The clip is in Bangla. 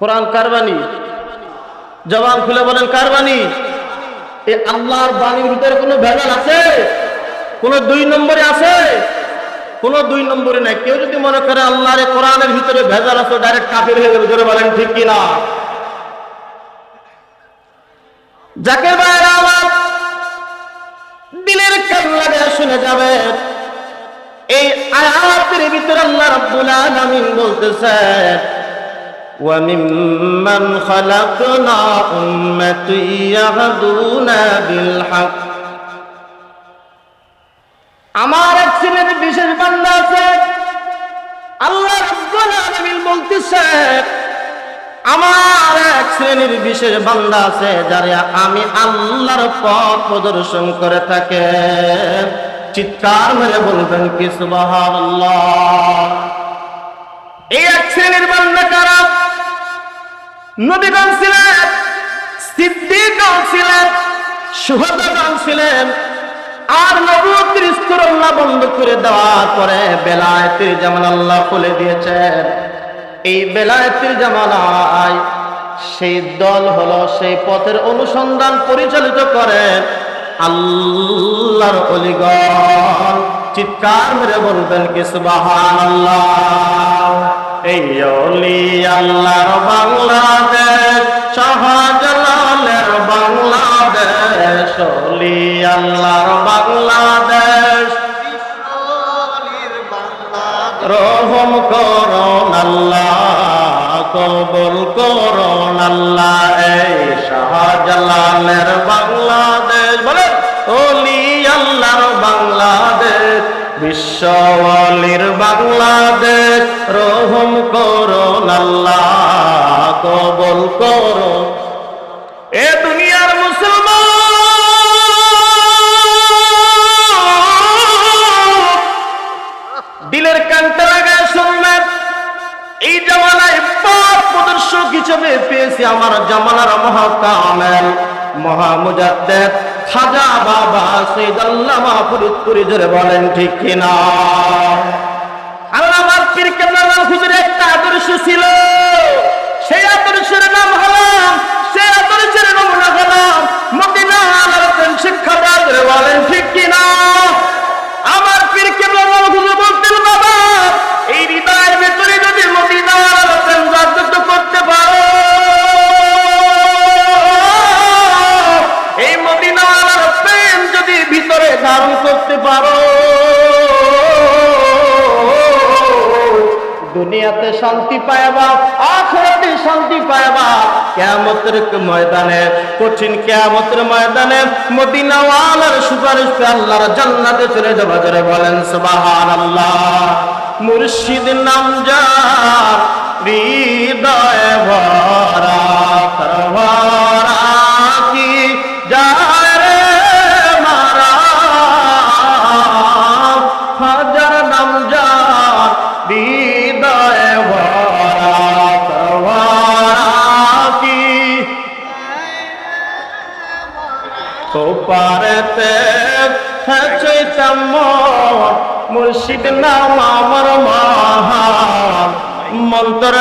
কোরআন কারবানি জবান খুলে বলেন কারবানি আল্লাহর বাণীর ভিতরে কোনো ভেজাল আছে? দুই নম্বরে আছে? কোন দুই নম্বরে নাই। কেউ যদি মনে করে আল্লাহর কোরআনের ভিতরে ভেজাল আছে ডাইরেক্ট হয়ে যাবে। জোরে বলেন ঠিক কিনা? যাকে বাইরে কান লাগে শুনে যাবে এই আয়াতের ভিতরে আল্লাহ রাব্বুল আলামিন বলতেছেন وممن خلقنا أمة يهدون بالحق আমার এক শ্রেণীর বিশেষ বান্দা আছে আল্লাহ রাব্বুল আলামিন বলতেছে আমার এক শ্রেণির বিশেষ বান্দা আছে, যারা আমি আল্লাহর পথ প্রদর্শন করে থাকে। চিৎকার মেরে বলবেন কি, সুবহানাল্লাহ। এই এক শ্রেণির বান্দা কারা? নবীগণ ছিলেন, সিদ্দিকগণ ছিলেন, সুহদাগণ ছিলেন। আর নবুতির স্তর আল্লাহ বন্ধ করে দেওয়ার পরে বেলায়েতের যেমন আল্লাহ খুলে দিয়েছেন। এই বেলায়েতের জামানায় সেই দল হলো সেই পথের অনুসন্ধান পরিচালিত করে আল্লাহর অলিগণ চিৎকার মেরে বলবেন কি সুবহানাল্লাহ? এই অলি আল্লাহর বাংলাদেশ শাহজালালের আল্লাহর বাংলাদেশ বিশ্বলির বাংলাদেশ, রহম করুন আল্লাহ কবুল করুন এ দুনিয়ার মুসলমান! দিলের কান্তা লাগায় শুনবেন এই জামানায় পাপ প্রদর্শক হিসেবে পেয়েছি আমার জামানার মহাকামেল, মহামুজাদ্দেদ। খাজা বাবা সৈয়দ আল্লামা ফরিদপুরি জোরে বলেন, ঠিক কিনা? আল্লাহ পীর কেবলার হুজুর একটা আদর্শ ছিল। সেই আদর্শের নাম হলাম সেই আদর্শের নমুনা হলাম মদিনা আলাদা শিক্ষা বলেন, ঠিক কিনা? করতে পারো। দুনিয়াতে শান্তি পায়বা আখরাতে শান্তি পায়বা কেয়ামতের ময়দানে, কঠিন কেয়ামতের ময়দানে মদিনাওয়ালার সুপারিশ আল্লাহর জান্নাতে চলে যাবা যারা বলেন, সুবহানাল্লাহ। মুর্শিদ নাম যার, হৃদয় ভরা। হৃদয় ভরা কি ওপারেতে চৈতন্য মুর্শিদ নাম আমার মহান মন্ত্র